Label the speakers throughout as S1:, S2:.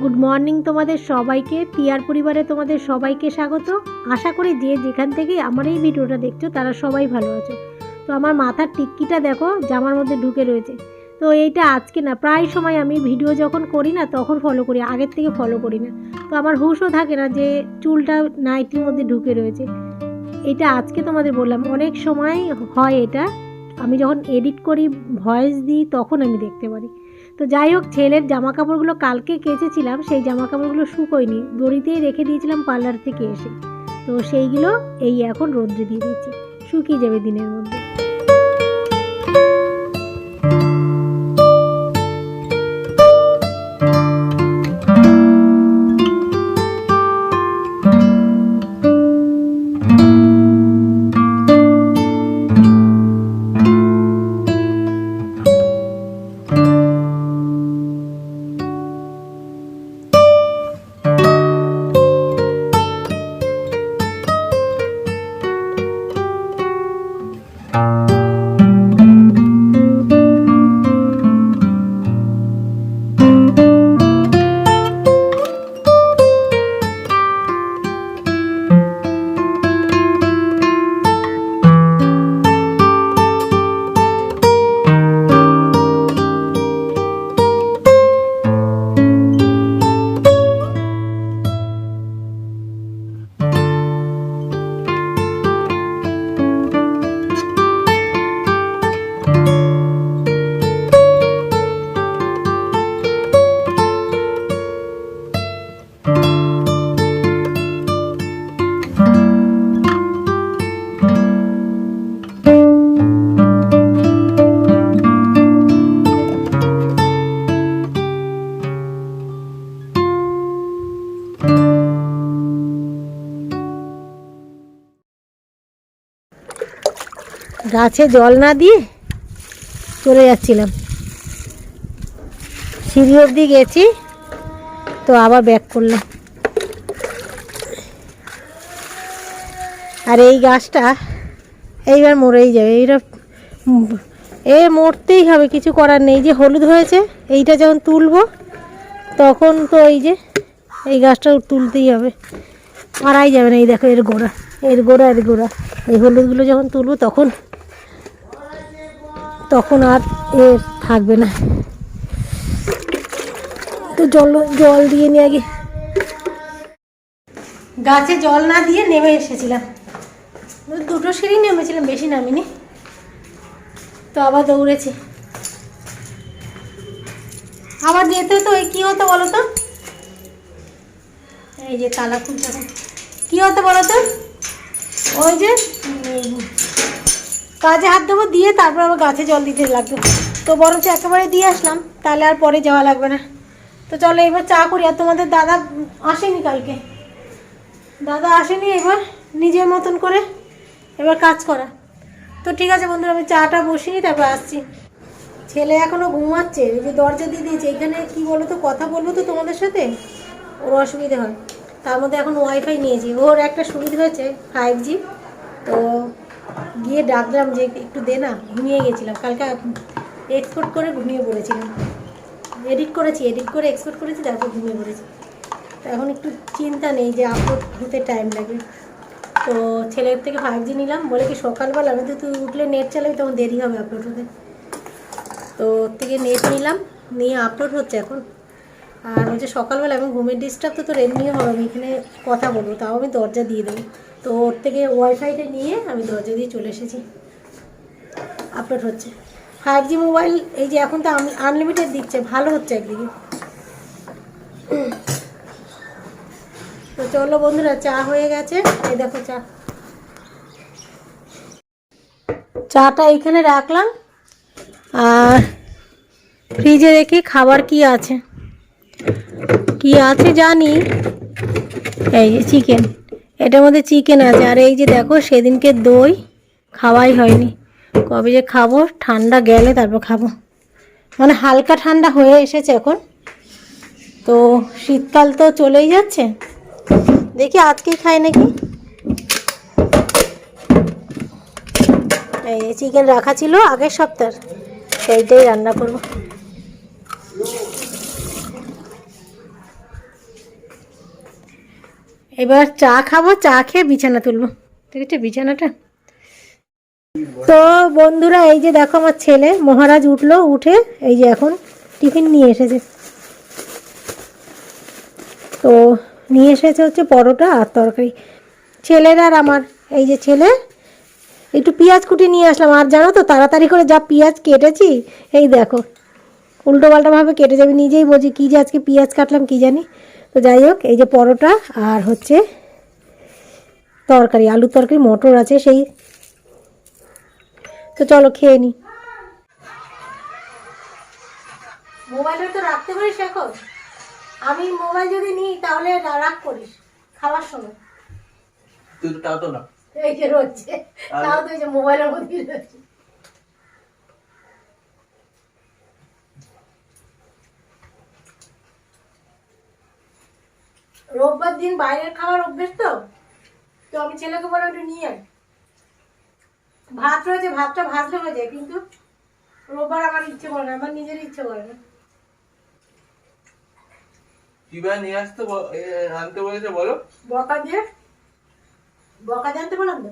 S1: Good morning তোমাদের সবাইকে টিয়ার পরিবারে তোমাদের সবাইকে স্বাগত। আশা করি যে যেখান থেকে আমার এই ভিডিওটা দেখছ, তারা সবাই ভালো আছো। তো আমার মাথার টিক্কিটা দেখো, জামার মধ্যে ঢুকে রয়েছে। তো এইটা আজকে না, প্রায় সময় আমি ভিডিও যখন করি না, তখন ফলো করি, আগের থেকে ফলো করি না। তো আমার হুশও থাকে না যে চুলটা নাইটির মধ্যে ঢুকে রয়েছে। এটা আজকে তোমাদের বললাম, অনেক সময় হয় এটা। আমি যখন এডিট করি ভয়েস দিই, তখন আমি দেখতে পারি। তো যাই হোক, ছেলের জামা কাপড়গুলো কালকে কেচেছিলাম, সেই জামা কাপড়গুলো শুকোয়নি। দড়িতেই রেখে দিয়েছিলাম পার্লার থেকে এসে। তো সেইগুলো এই এখন রোদ্রে দিয়ে দিচ্ছি। শুকিয়ে যাবে দিনের মধ্যে। গাছে জল না দিয়ে চলে যাচ্ছিলাম। সিঁড়ি অবধি গেছি, তো আবার ব্যাক করলাম। আর এই গাছটা এইবার মরেই যাবে। এইটা এ মরতেই হবে, কিছু করার নেই। যে হলুদ হয়েছে, এইটা যখন তুলবো, তখন তো এই যে এই গাছটা তুলতেই হবে। মারাই যাবে না। এই দেখো, এর গোড়া এর গোড়া এর গোড়া। এই হলুদগুলো যখন তুলবো, তখন তখন আর এ থাকবে না। তো জল জল দিয়ে নিয়ে আগে গাছে জল না দিয়ে নেমে এসেছিলাম। দুটো সিঁড়ি নেমেছিলাম, বেশি নামিনি। তো আবার দৌড়েছি। আবার যেতে তো ওই কী হতো বলো তো? এই যে তালা এখন। কী হতো বলো তো? ওই যে কাজে হাত দেবো দিয়ে তারপর আবার গাছে জল দিতে লাগবে। তো বরঞ্চ একেবারে দিয়ে আসলাম তাহলে আর পরে যাওয়া লাগবে না। তো চলো এবার চা করি আর তোমাদের দাদা আসেনি কালকে। দাদা আসেনি এবার নিজের মতন করে এবার কাজ করা। তো ঠিক আছে বন্ধুরা আমি চাটা বসিয়ে নিই, তারপর আসছি। ছেলে এখনও ঘুমাচ্ছে ওই যে দরজা দিয়ে দিয়েছে এখানে কি বলো তো কথা বলব তো তোমাদের সাথে? ওর অসুবিধে হয়। তার মধ্যে এখন ওয়াইফাই নিয়েছি। ওর একটা সুবিধা হয়েছে ফাইভ জি তো গিয়ে ডাকলাম যে একটু দে না, ঘুমিয়ে গেছিলাম। কালকে এক্সপোর্ট করে ঘুমিয়ে পড়েছিলাম। এডিট করেছি এডিট করে এক্সপোর্ট করেছি, তারপর ঘুমিয়ে পড়েছি। তো এখন একটু চিন্তা নেই যে আপলোড হতে টাইম লাগবে। তো ছেলের থেকে ফাইভ জি নিলাম, বলে কি সকালবেলা আমি তো তুই উঠলে নেট চালাবি, তখন দেরি হবে আপলোড হতে। তো ওর থেকে নেট নিলাম, নিয়ে আপলোড হচ্ছে এখন। আর হচ্ছে সকালবেলা আমি ঘুমের ডিস্টার্ব তো তোর এমনিও হবে আমি এখানে কথা বলব, তাও আমি দরজা দিয়ে দেবো। তো ওর থেকে ওয়াইফাইটা নিয়ে আমি দরজা দিয়ে চলে এসেছি। আপলোড হচ্ছে। ফাইভ জি মোবাইল এই যে এখন তো আনলিমিটেড দিচ্ছে, ভালো হচ্ছে একদিকে। তো চলো বন্ধুরা, চা হয়ে গেছে। এই দেখো চা। চাটা এখানে রাখলাম। আর ফ্রিজে দেখি খাবার কি আছে? কি আছে জানি? এই যে চিকেন এটার মধ্যে চিকেন আছে। আর এই যে দেখো, সেদিনকে দই খাওয়াই হয়নি। কবে যে খাব, ঠান্ডা গেলে তারপর খাব। মানে হালকা ঠান্ডা হয়ে এসেছে এখন। তো শীতকাল তো চলেই যাচ্ছে। দেখি আজকেই খাই নাকি? এই চিকেন রাখা ছিল আগের সপ্তাহ সেইটাই রান্না করব। এবার চা খাব, চা খেয়ে বিছানা তুলবো। ঠিক আছে বিছানাটা? তো বন্ধুরা, এই যে দেখো আমার ছেলে, মহারাজ উঠল, উঠে এই যে এখন টিফিন নিয়ে এসেছে। তো নিয়ে এসেছে হচ্ছে পরোটা আর তরকারি। ছেলের আর আমার, এই যে ছেলে, একটু পেঁয়াজ কুটি নিয়ে আসলাম। আর জানো তো, তাড়াতাড়ি করে যা পেঁয়াজ কেটেছি, এই দেখো উল্টো পাল্টাভাবে কেটে যাবে। নিজেই বলছি, কী যে আজকে পেঁয়াজ কাটলাম, কী জানি। তো যাই হোক এই যে পরোটা আর হচ্ছে তরকারি আলুর তরকারি মটর আছে সেই। তো চলো খেয়ে নি। মোবাইলটা তো রাখতে পারিস এখন? আমি মোবাইল যদি নিই তাহলে রাগ করিস। খাওয়ার সময়
S2: তুই তো তাও তো না।
S1: এই যে রয়েছে তাও তো এই যে মোবাইলের মধ্যে রয়েছে। রোববার দিন বাইরের খাওয়ার অভ্যেস তো? তো আমি ছেলেকে বলে একটু নিয়ে আয়। ভাত রয়েছে ভাতটা ভাজলে হয়ে যায় কিন্তু রোববার আমার ইচ্ছে করে না আমার নিজের ইচ্ছে করে না।
S2: নিয়ে আসতে ব- এ, আনতে বলেছে বলো?
S1: বকা দিয়ে? বকা বললাম তো?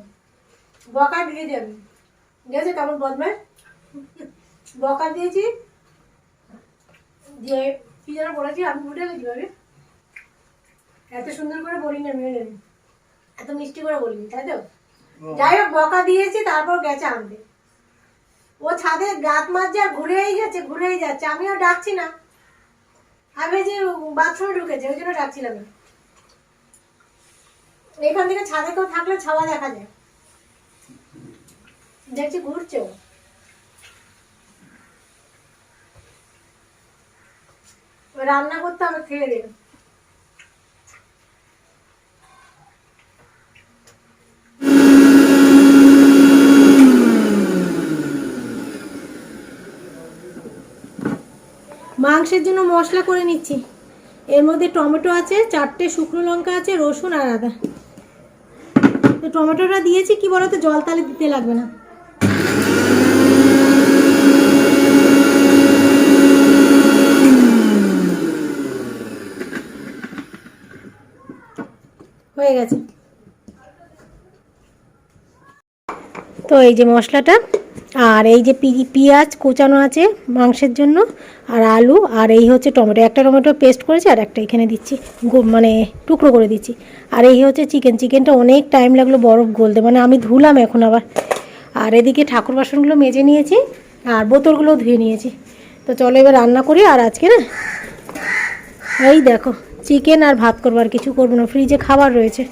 S1: বকা দিয়ে যাবি গেছে কেমন বদমাস বকা দিয়েছি। দিয়ে কি যেন বলেছি আমি উঠে গেছি ভাবি। এত সুন্দর করে বলি না মেয়ে এত মিষ্টি করে বলিনি তাই তো? যাই হোক বকা দিয়েছি তারপর গেছে আনতে। ও ছাদে গাত মারছে আর ঘুরেই যাচ্ছে ঘুরেই যাচ্ছে। আমিও ডাকছি না। আমি যে বাথরুমে ঢুকেছে ওই জন্য ডাকছিলাম। না এখান থেকে ছাদে কেউ থাকলে ছাওয়া দেখা যায়। দেখছি ঘুরছে ও। রান্না করতে হবে খেয়ে দিন মাংসের জন্য মশলা করে নিচ্ছি। এর মধ্যে টমেটো আছে, চারটে শুকনো লঙ্কা আছে, রসুন আর আদা। তো টমেটোটা দিয়েছি, কি বলতো, জল তালে দিতে লাগবে না। হয়ে গেছে। তো এই যে মশলাটা আর এই যে পেঁয়াজ কোচানো আছে মাংসের জন্য আর আলু আর এই হচ্ছে টমেটো। একটা টমেটো পেস্ট করেছি আর একটা এখানে দিচ্ছি মানে টুকরো করে দিচ্ছি। আর এই হচ্ছে চিকেন। চিকেনটা অনেক টাইম লাগল বরফ গলতে মানে আমি ধুলাম এখন আবার। আর এদিকে ঠাকুর বাসনগুলো মেজে নিয়েছি আর বোতলগুলো ধুয়ে নিয়েছি। তো চলো এবার রান্না করি আর আজকে না, এই দেখো, চিকেন আর ভাত করব আর কিছু করব না ফ্রিজে খাবার রয়েছে।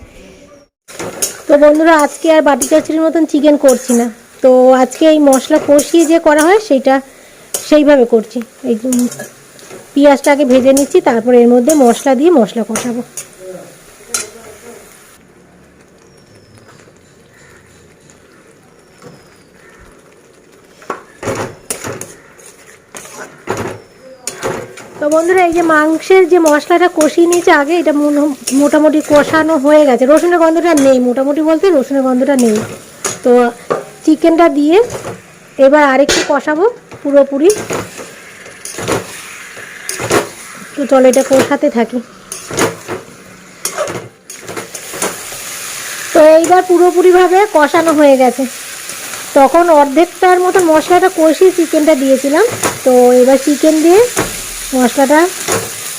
S1: তো বন্ধুরা, আজকে আর বাটি চাচির মতন চিকেন করছি না। তো আজকে এই মশলা কষিয়ে যে করা হয় সেটা সেইভাবে করছি। এই পেঁয়াজটাকে ভেজে নিচ্ছি, তারপর এর মধ্যে মশলা দিয়ে মশলা কষাবো। তো বন্ধুরা, এই যে মাংসের যে মশলাটা কষিয়ে নিয়েছে আগে, এটা মোটামুটি কষানো হয়ে গেছে। রসুনের গন্ধটা নেই, মোটামুটি বলতে রসুনের গন্ধটা নেই। তো চিকেনটা দিয়ে এবার আরেকটু কষাবো পুরোপুরি। তো চলো এটা কষাতে থাকি। তো এইবার পুরোপুরিভাবে কষানো হয়ে গেছে। তখন অর্ধেকটার মতো মশলাটা কষিয়ে চিকেনটা দিয়েছিলাম। তো এবার চিকেন দিয়ে মশলাটা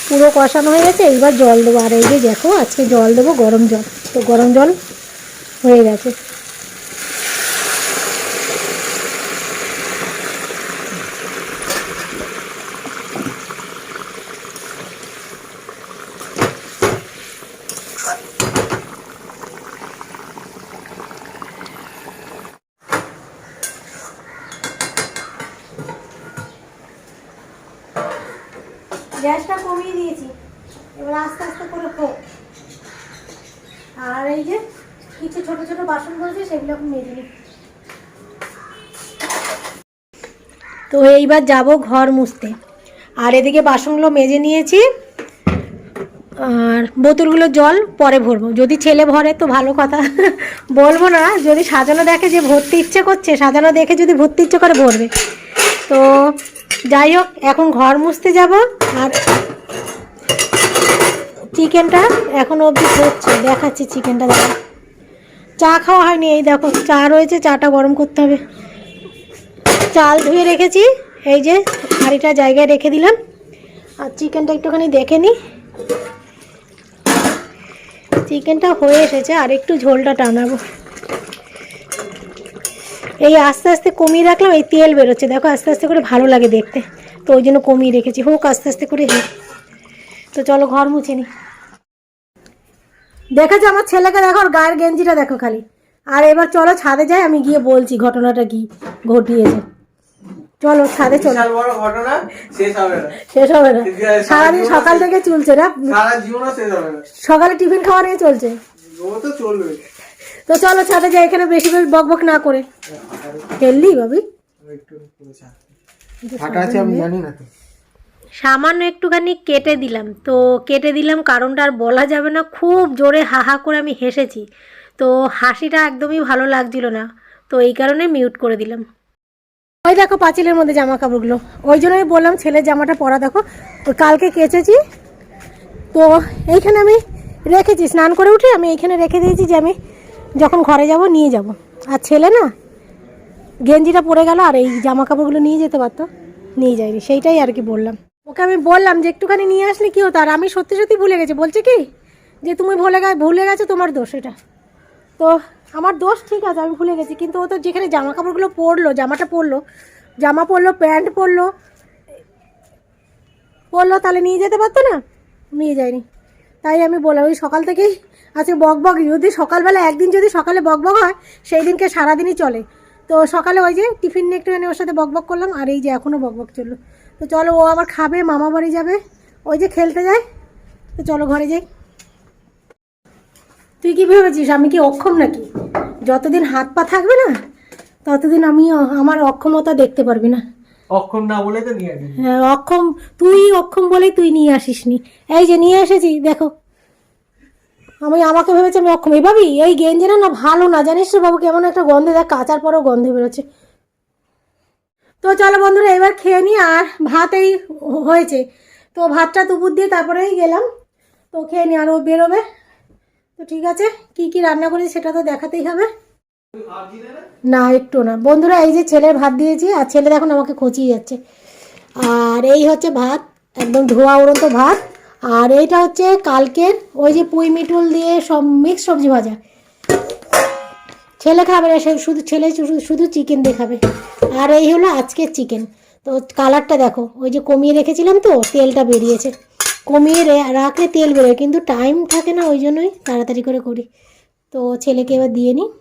S1: পুরো কষানো হয়ে গেছে। এইবার জল দেবো। আর এই যে দেখো, আজকে জল দেবো গরম জল। তো গরম জল হয়ে গেছে। গ্যাসটা কমিয়ে দিয়েছি। এবার আস্তে আস্তে করে হোক। আর এই যে, কিছু ছোট ছোট বাসন রয়েছে সেগুলো এখন মেজে নিই। তো এইবার যাব ঘর মুছতে। আর এদিকে বাসনগুলো মেজে নিয়েছি। আর বোতলগুলো জল পরে ভরবো। যদি ছেলে ভরে তো ভালো কথা। বলব না, যদি সাজানো দেখে যে ভরতে ইচ্ছে করছে, সাজানো দেখে যদি ভরতে ইচ্ছে করে ভরবে। তো যাই হোক, এখন ঘর মুছতে যাব আর চিকেনটা এখনও অবধি হচ্ছে। দেখাচ্ছি চিকেনটা দেখা চা খাওয়া হয়নি, এই দেখো, চা রয়েছে, চাটা গরম করতে হবে। চাল ধুয়ে রেখেছি, এই যে হাঁড়িটা জায়গায় রেখে দিলাম। আর চিকেনটা একটুখানি দেখে নিই চিকেনটা হয়ে এসেছে, আর একটু ঝোলটা টানাবো। এই আস্তে আস্তে কমিয়ে রাখলাম এই তেল বেরোচ্ছে। দেখো আস্তে আস্তে করে ভালো লাগে দেখতে। তো ওই জন্য কমিয়ে রেখেছি। হোক আস্তে আস্তে করে হোক। তো চলো ঘর মুছে নি। দেখেছ আমার ছেলেকে দেখো ওর গায়ের গেঞ্জিটা দেখো খালি। আর এবার চলো ছাদে যাই আমি গিয়ে বলছি ঘটনাটা কি ঘটিয়েছে। চলো ছাদে চলো।
S2: ঘটনা শেষ হবে না।
S1: শেষ হবে না। সারাদিন সকাল থেকে চলছে না।
S2: সারা জীবনও শেষ হবে না।
S1: সকালে টিফিন খাওয়া নিয়ে চলছে।
S2: ও তো চলবে।
S1: তো চলো ছাদে যাই এখানে বেশি বেশি বক বক না করে। ফেললি ভাবি?
S2: একটু ফাটা আছে আমি জানি না তো।
S1: সামান্য একটুখানি কেটে দিলাম। তো কেটে দিলাম কারণটা আর বলা যাবে না। খুব জোরে হা হা করে আমি হেসেছি। তো হাসিটা একদমই ভালো লাগছিল না। তো এই কারণে মিউট করে দিলাম। ওই দেখো পাঁচিলের মধ্যে জামা কাপড়গুলো ওই জন্য আমি বললাম ছেলের জামাটা পরা দেখো। কালকে কেচেছি। তো এইখানে আমি রেখেছি। স্নান করে উঠে আমি এইখানে রেখে দিয়েছি যে আমি যখন ঘরে যাব, নিয়ে যাব। আর ছেলে না, গেঞ্জিটা পরে গেল আর এই জামা কাপড়গুলো নিয়ে যেতে পারতো, নিয়ে যায়নি। সেইটাই আর কি বললাম। ওকে আমি বললাম যে, একটুখানি নিয়ে আসলে কি হতো? আর আমি সত্যি সত্যি ভুলে গেছি। বলছে কি? যে, তুমি ভুলে গে, ভুলে গেছো, তোমার দোষ এটা। তো আমার দোষ ঠিক আছে, আমি ভুলে গেছি। কিন্তু ও তো যেখানে জামা কাপড়গুলো পরলো, জামাটা পরলো, জামা পরলো, প্যান্ট পরলো পরলো, তাহলে নিয়ে যেতে পারতো না? নিয়ে যায়নি। তাই আমি বললাম, ওই সকাল থেকেই আজকে বক বক যদি সকালবেলা একদিন যদি সকালে বক বক হয় সেই দিনকে সারাদিনই চলে। তো সকালে ওই যে টিফিন নিয়ে একটু একটুখানি ওর সাথে বক বক করলাম আর এই যে এখনও বক বক চলল। তো চলো ও আবার খাবে মামা বাড়ি যাবে। ওই যে খেলতে যায়। তো চলো ঘরে যাই। তুই কি ভেবেছিস আমি কি অক্ষম নাকি? যতদিন হাত পা থাকবে না ততদিন আমি আমার অক্ষমতা দেখতে পারবি না।
S2: অক্ষম না বলে তো নিয়ে
S1: হ্যাঁ, অক্ষম তুই অক্ষম বলেই তুই নিয়ে আসিসনি। এই যে নিয়ে এসেছি দেখো। আমি আমাকে ভেবেছি আমি অক্ষম এই ভাবি, এই গেঞ্জি না ভালো না, জানিস রে বাবু কেমন একটা গন্ধে, দেখ কাচার পরেও গন্ধ বেরোচ্ছে। তো চলো বন্ধুরা, এবার খেয়ে নিই আর ভাত এই হয়েছে। তো ভাতটা দুপুর দিয়ে তারপরেই গেলাম। তো খেয়ে নিই আর ও বেরোবে। তো ঠিক আছে, কি কি রান্না করেছি সেটা তো দেখাতেই হবে। না, একটু না। বন্ধুরা, এই যে ছেলের ভাত দিয়েছি, আর ছেলে দেখুন আমাকে খচিয়ে যাচ্ছে। আর এই হচ্ছে ভাত, একদম ধোয়া উড়ন্ত ভাত। আর এইটা হচ্ছে কালকের ওই যে পুঁই মিঠুল দিয়ে সব মিক্স সবজি ভাজা। ছেলে খাবে না, সে শুধু ছেলে শুধু- চিকেন দিয়ে খাবে। আর এই হলো আজকের চিকেন তো কালারটা দেখো, ওই যে কমিয়ে রেখেছিলাম তো, তেলটা বেরিয়েছে। কমিয়ে রে- রাখলে তেল বেরোয়, কিন্তু টাইম থাকে না, ওই জন্যই তাড়াতাড়ি করে করি। তো ছেলেকে এবার দিয়ে নিই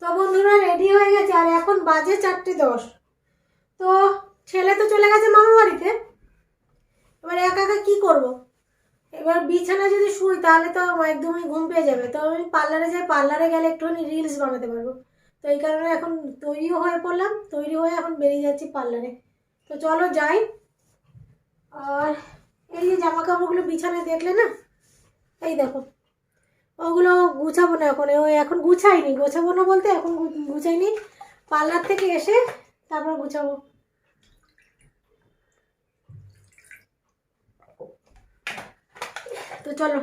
S1: তো বন্ধুরা রেডি হয়ে গেছে, আর এখন বাজে চারটে দশ। তো ছেলে তো চলে গেছে মামা বাড়িতে। এবার একা একা কি করব? এবার বিছানা যদি শুই, তাহলে তো একদমই ঘুম পেয়ে যাবে। তো আমি পার্লারে যাই, পার্লারে গেলে একটুখানি রিলস বানাতে পারব। তো এই কারণে এখন তৈরিও হয়ে পড়লাম, তৈরি হয়ে এখন বেরিয়ে যাচ্ছি পার্লারে। তো চলো যাই। আর এই যে জামা কাপড়গুলো বিছানায় দেখলে না, এই দেখো। ওগুলো গুছাবো না এখন, ওই এখন গুছাইনি। গোছাবো না বলতে এখন গুছাইনি। পার্লার থেকে এসে তারপর গুছাবো। তো চলো।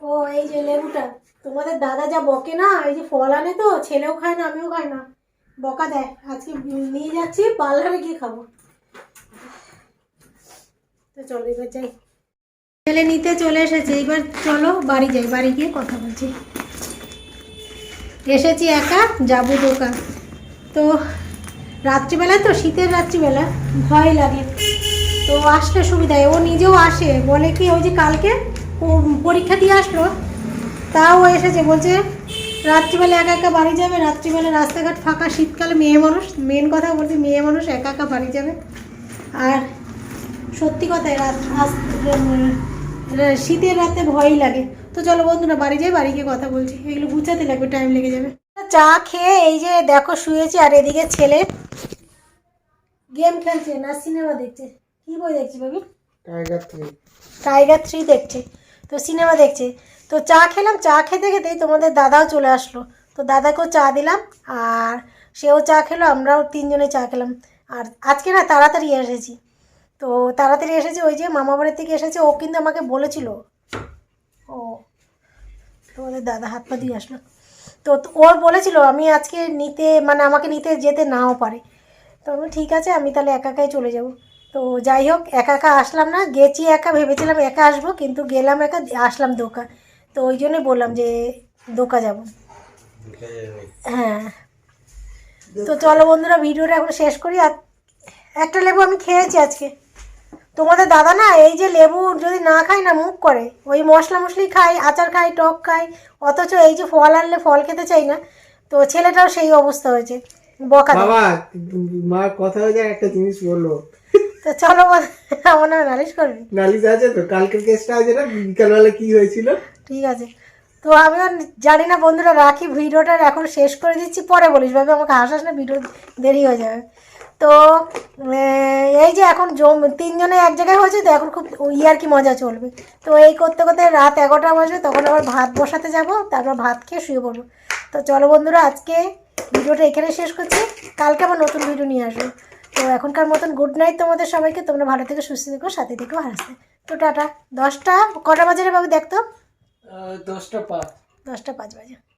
S1: ও, এই যে লেবুটা। তোমাদের দাদা যা বকে না, এই যে ফল আনে তো, ছেলেও খায় না, আমিও খাই না। বকা দেয়। আজকে নিয়ে যাচ্ছি, পার্লারে গিয়ে খাব। তো চলো, এবার যাই। ছেলে নিতে চলে এসেছে, এবার চলো বাড়ি যাই, বাড়ি গিয়ে কথা বলছি। এসেছি একা, যাব দোকান তো রাত্রিবেলা তো, শীতের রাত্রিবেলা। ভয় লাগে। তো আসলে সুবিধায় ও নিজেও আসে। বলে কি, ওই যে কালকে ও পরীক্ষা দিয়ে আসলো, তাও এসেছে। বলছে, রাত্রিবেলা একা একা বাড়ি যাবে, রাত্রিবেলা রাস্তাঘাট ফাঁকা, শীতকালে মেয়ে মানুষ। মেন কথা বলছি মেয়ে মানুষ একা একা বাড়ি যাবে। আর সত্যি কথাই রাত শীতের রাতে ভয়ই লাগে। তো চলো বন্ধুরা, বাড়ি যাই, বাড়ি গিয়ে কথা বলছি। এগুলো গুছাতে লাগবে টাইম লেগে যাবে। চা খেয়ে এই যে দেখো, শুয়েছি। আর এদিকে ছেলে গেম খেলছে না সিনেমা দেখছে। কি বই দেখছি ভাবি?
S2: টাইগার থ্রি
S1: টাইগার থ্রি দেখছে। তো সিনেমা দেখছে। তো চা খেলাম চা খেতে খেতেই তোমাদের দাদাও চলে আসলো। তো দাদাকেও চা দিলাম আর সেও চা খেলো আমরাও তিনজনে চা খেলাম। আর আজকে না তাড়াতাড়ি এসেছি। তো তাড়াতাড়ি এসেছি ওই যে মামা বাড়ির থেকে এসেছে ও কিন্তু আমাকে বলেছিল। ও তোমাদের দাদা হাত পা দিয়ে আসলো। তো ওর বলেছিল আমি আজকে নিতে মানে আমাকে নিতে যেতে নাও পারে। তো ঠিক আছে, আমি তাহলে একা একাই চলে যাব। তো যাই হোক, একা একা আসলাম না, গেছি একা, ভেবেছিলাম একা আসব, কিন্তু গেলাম একা, আসলাম দোকা। তো ওই জন্যই বললাম যে দোকা যাব। হ্যাঁ। তো চলো বন্ধুরা, ভিডিওটা এখন শেষ করি। আর একটা লেবু আমি খেয়েছি আজকে। তোমাদের দাদা না, এই যে লেবু যদি না খায় না, মুখ করে। ওই মশলা মশলি খাই আচার খাই টক খাই অথচ এই যে ফল আনলে ফল খেতে চাই না, তো ছেলেটাও সেই অবস্থা হয়েছে। বকা।
S3: বাবা মা কথা হয়ে যায় একটা জিনিস বলল।
S1: তো চলো আমার নালিশ করবি?
S3: নালিশ আছে তো কালকের কেসটা আছে না? বিকালবেলা কি হয়েছিল?
S1: ঠিক আছে। তো আমিও জানি না বন্ধুরা রাখি ভিডিওটা এখন শেষ করে দিচ্ছি পরে বলিস ভাবে আমাকে হাসাস না ভিডিও দেরি হয়ে যাবে। তো এই যে এখন জম তিনজনে এক জায়গায় হয়েছে তো এখন খুব ইয়ার কি মজা চলবে। তো এই করতে করতে রাত এগারোটা বাজবে তখন আবার ভাত বসাতে যাব তারপর ভাত খেয়ে শুয়ে পড়ব। তো চলো বন্ধুরা আজকে ভিডিওটা এখানে শেষ করছি। কালকে আবার নতুন ভিডিও নিয়ে আসব। তো এখনকার মতন গুড নাইট তোমাদের সবাইকে। তোমরা ভালো থেকে সুস্থ থেকো সাথে থেকো হাসতে তো টাটা। দশটা কটা বাজারে বাবু দেখতো?
S2: দশটা পাঁচ।
S1: দশটা পাঁচ বাজে।